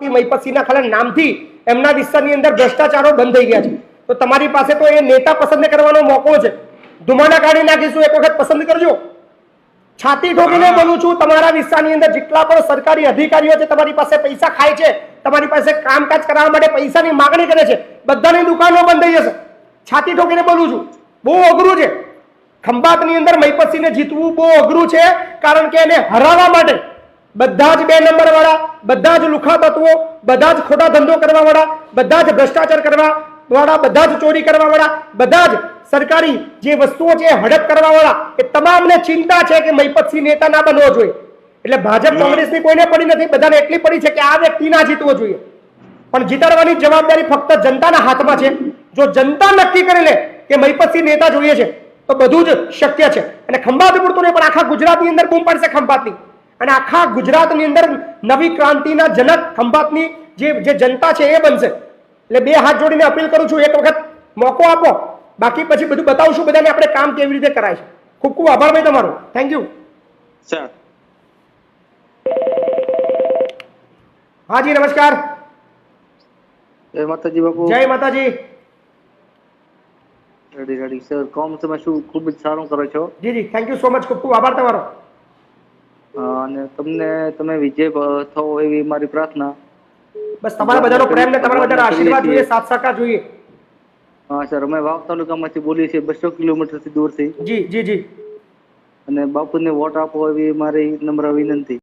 મહીપતસિંહના ખાલી નામથી એમના વિસ્તારની અંદર ભ્રષ્ટાચારો બંધ થઈ ગયા છે. તો તમારી પાસે તો એ નેતા પસંદ કરવાનો મોકો છે. ધુમાડા કાઢી નાખીશું એક વખત પસંદ કરજો. છાતી ઠોકીને બોલું છું તમારા વિસ્તારની અંદર જેટલા પણ સરકારી અધિકારીઓ છે તમારી પાસે પૈસા ખાય છે તમારી પાસે કામકાજ કરાવવા માટે પૈસાની માગણી કરે છે બધાની દુકાનો બંધ થઈ જશે. છાતી ઠોકીને બોલું છું. બહુ અઘરું છે. ખંભાતની અંદર મહીપતસિંહને જીતવું બહુ અઘરું છે કારણ કે એને હરાવવા માટે બધા જ બે નંબર વાળા બધા જ લુખા તત્વો બધા જ ખોટા ધંધો કરવા વાળા બધા જ ભ્રષ્ટાચાર કરવા વાળા બધા જ ચોરી કરવા વાળા બધા જ સરકારી જે વસ્તુઓ છે હડપ કરવા વાળા એ તમામને ચિંતા છે કે મહિપતસિંહ નેતા ના બનવો જોઈએ. એટલે ભાજપ કોંગ્રેસની કોઈને પડી નથી બધાને એટલી પડી છે કે આ વ્યક્તિ ના જીતવો જોઈએ. પણ જીતાડવાની જવાબદારી ફક્ત જનતાના હાથમાં છે. જો જનતા નક્કી કરી લે કે મહિપતસિંહ નેતા જોઈએ છે તો બધું જ શક્ય છે. અને ખંભાત પૂરતું નહીં પણ આખા ગુજરાતની અંદર બૂમ પડશે ખંભાતની. અને આખા ગુજરાતની અંદર નવી ક્રાંતિના જનક ખંભાતની જે જે જનતા છે એ બનશે. એટલે બે હાથ જોડીને અપીલ કરું છું એક વખત મોકો આપો. બાકી પછી બધું બતાવશું બધાને આપણે કામ કેવી રીતે કરાય છે. ખૂબ ખૂબ આભાર ભાઈ તમારો. થેન્ક યુ સર હાજી નમસ્કાર. જય માતાજી બાપુ. જય માતાજી. રેડી રેડી સર કોમ તમે શું ખૂબ જ સારું કરો છો? જી જી. થેન્ક યુ સો મચ ખૂબ ખૂબ આભાર તમારો. અને તમને તમે વિજય થવો એવી મારી પ્રાર્થના. બસ તમારા બધાનો પ્રેમ ને તમારા બધાના આશીર્વાદ જોઈએ સાથ સાકા જોઈએ. હા સર અમે વાવ તાલુકામાંથી બોલીએ છીએ બસો કિલોમીટરથી દૂરથી. જી જી જી. અને બાપુને વોટ આપો એવી મારી નમ્ર વિનંતી.